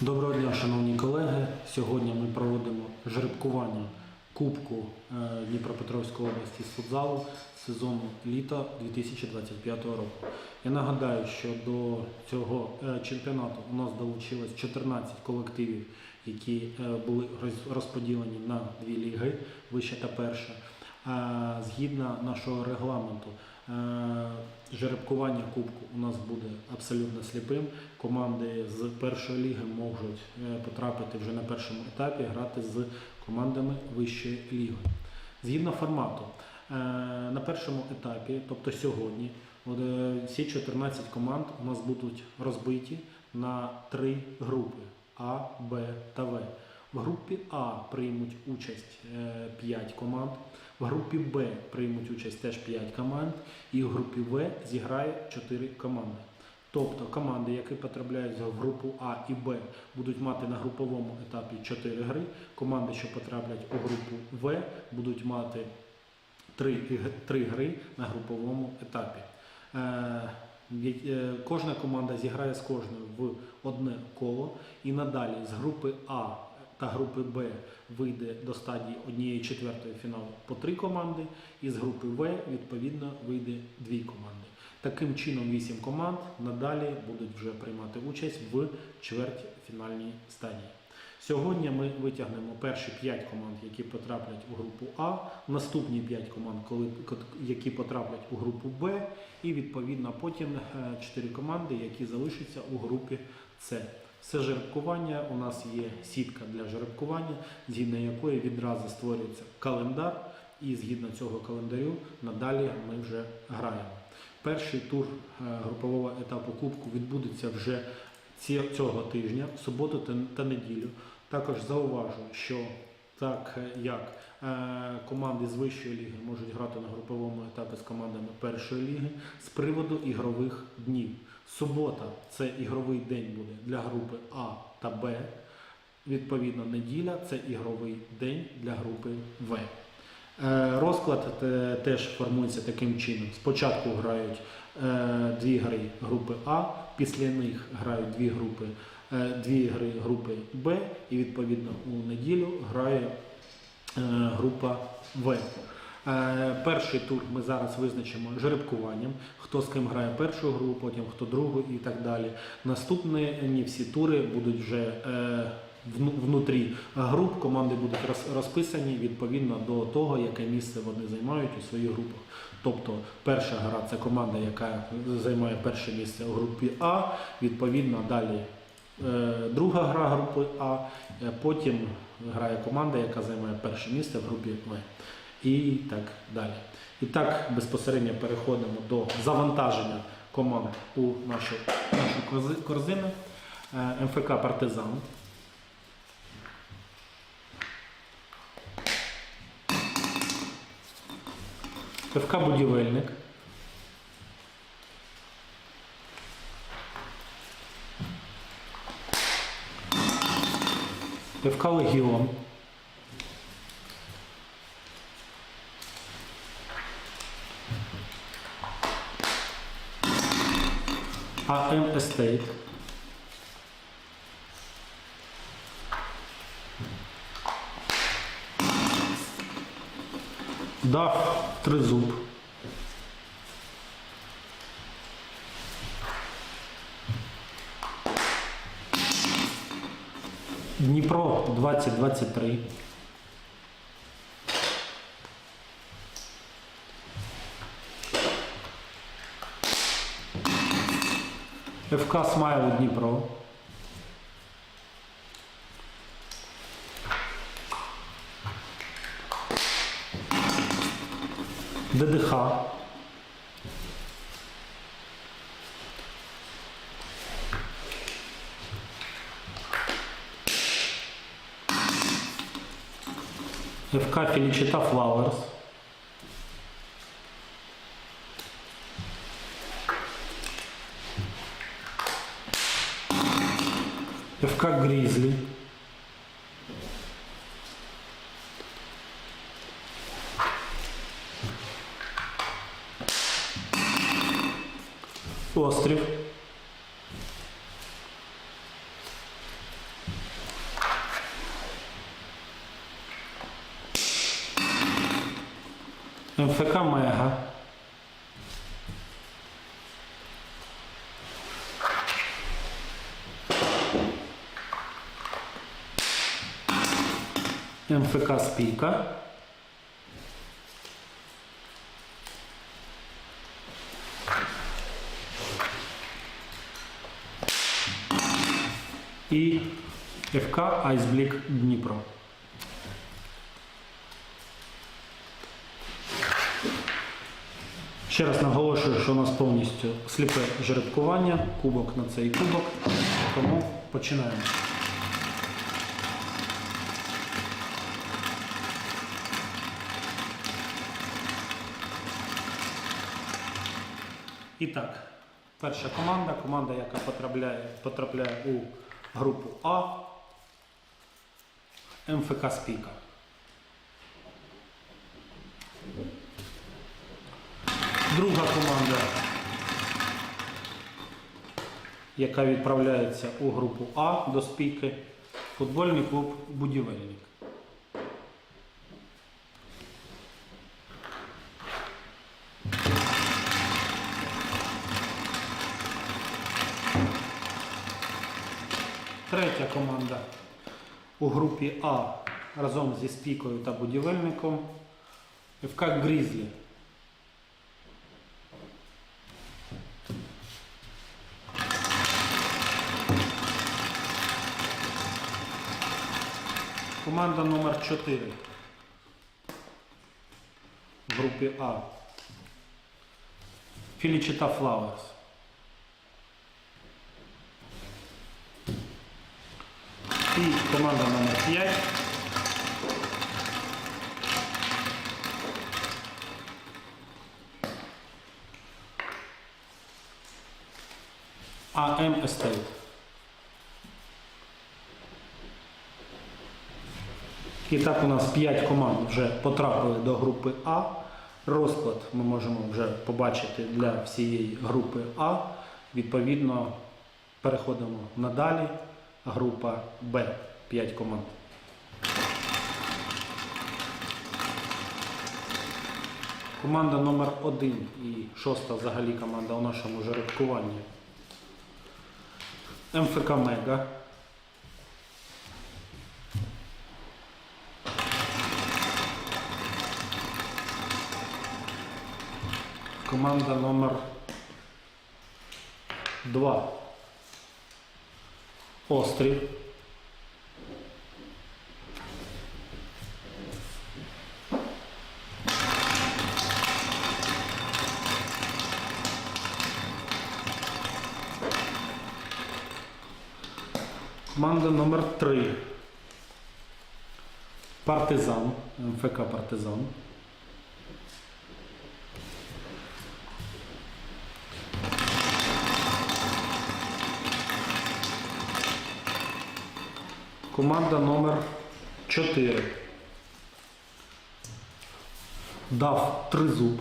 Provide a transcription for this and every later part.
Доброго дня, шановні колеги. Сьогодні ми проводимо жеребкування Кубку е, Дніпропетровської області з футзалу сезону літа 2025 року. Я нагадаю, що до цього е, чемпіонату у нас долучилось 14 колективів, які е, були розподілені на дві ліги, вища та перша. Е, Згідно нашого регламенту, е, жеребкування кубку у нас буде абсолютно сліпим. Команди з першої ліги можуть е, потрапити вже на першому етапі грати з командами вищої ліги. Згідно формату, на першому етапі, тобто сьогодні, всі 14 команд у нас будуть розбиті на три групи А, Б та В. В групі А приймуть участь 5 команд, в групі Б приймуть участь теж 5 команд, і в групі В зіграє 4 команди. Тобто команди, які потрапляють в групу А і Б, будуть мати на груповому етапі 4 гри. Команди, що потраплять у групу В, будуть мати 3, 3 гри на груповому етапі. Е, е, Кожна команда зіграє з кожною в одне коло і надалі з групи А та групи Б вийде до стадії однієї четвертої фіналу по три команди, і з групи В відповідно вийде дві команди. Таким чином, вісім команд надалі будуть вже приймати участь в чвертьфінальній стадії. Сьогодні ми витягнемо перші 5 команд, які потраплять у групу А, наступні 5 команд, які потраплять у групу Б, і відповідно потім 4 команди, які залишаться у групі С. Все жеребкування у нас є сітка для жеребкування, згідно якої відразу створюється календар, і згідно цього календарю надалі ми вже граємо. Перший тур е, групового етапу Кубку відбудеться вже цього тижня, в суботу та- неділю. Також зауважу, що так е, як е, команди з вищої ліги можуть грати на груповому етапі з командами першої ліги з приводу ігрових днів. Субота це ігровий день буде для групи А та Б. Відповідно, неділя це ігровий день для групи В. Е, Розклад е, теж формується таким чином. Спочатку грають е, дві гри групи А, після них грають дві групи, дві гри групи Б, і відповідно у неділю грає група В. Е, Перший тур ми зараз визначимо жеребкуванням, хто з ким грає першу гру, потім хто другу і так далі. Наступні всі тури будуть вже е, внутрі груп. Команди будуть розписані відповідно до того, яке місце вони займають у своїх групах. Тобто перша гра це команда, яка займає перше місце у групі А. Відповідно, далі е, друга гра групи А. Потім грає команда, яка займає перше місце в групі В. І так далі. І так безпосередньо переходимо до завантаження команд у нашу, нашу корзину. Е, МФК Партизан. ФК Будівельник. ФК Легіон. Естейт. Дав Тризуб. Дніпро 2023. ФК Смайл Дніпро. ДДХ. ФК Феличита Флауерс. ФК Гризли. Острів. МФК Мега. МФК Спійка. І ФК Айсблік Дніпро. Ще раз наголошую, що у нас повністю сліпе жеребкування, кубок на цей кубок. Тому починаємо. І так, перша команда, команда, яка потрапляє, потрапляє у групу А, МФК Спіка. Друга команда, яка відправляється у групу А до спійки, футбольний клуб Будівельник. Третя команда у групі А разом зі спікою та будівельником ФК Грізлі. Команда номер 4 в групі А. Філічита Флауерс. І команда номер 5. АМ Естейт. І так у нас 5 команд вже потрапили до групи А. Розклад ми можемо вже побачити для всієї групи А. Відповідно, переходимо надалі. Група Б. 5 команд. Команда номер 1 і шоста взагалі команда у нашому жеребкуванні. МФК Мега. Команда номер 2. Острів. Команда номер 3. Партизан. МФК Партизан. Команда номер 4. Дав тризуб.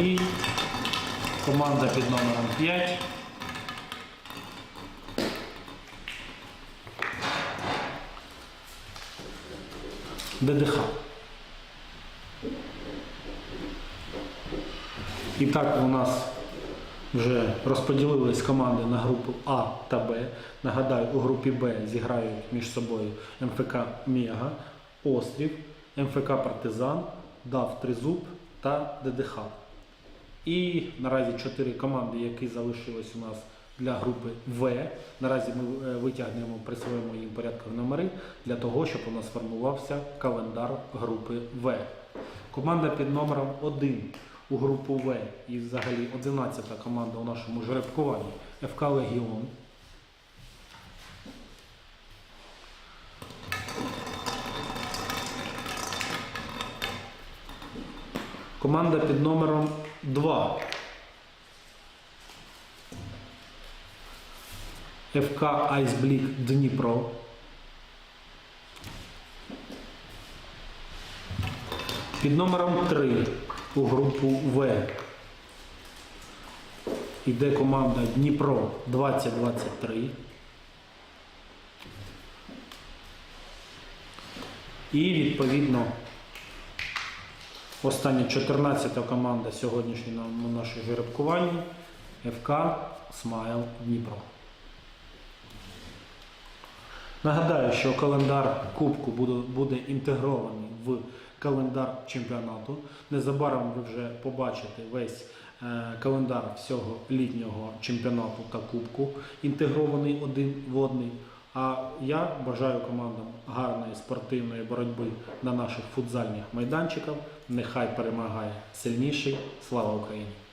І команда під номером 5. ДДХ. І так у нас вже розподілились команди на групу А та Б. Нагадаю, у групі Б зіграють між собою МФК Мега, Острів, МФК Партизан, ДАВ Тризуб та ДДХ. І наразі чотири команди, які залишились у нас для групи В. Наразі ми е, витягнемо, присвоїмо їм порядкові номери для того, щоб у нас формувався календар групи В. Команда під номером 1 у групу В і взагалі 11 команда у нашому жеребкуванні ФК Легіон. Команда під номером 2. ФК Айсблік Дніпро. Під номером 3 у групу В. Іде команда Дніпро 2023. І відповідно остання 14-та команда сьогоднішньої на нашому жеребкуванні ФК Смайл Дніпро. Нагадаю, що календар Кубку буде інтегрований в календар чемпіонату. Незабаром ви вже побачите весь е, календар всього літнього чемпіонату та Кубку, інтегрований один в одний. А я бажаю командам гарної спортивної боротьби на наших футзальних майданчиках. Нехай перемагає сильніший. Слава Україні!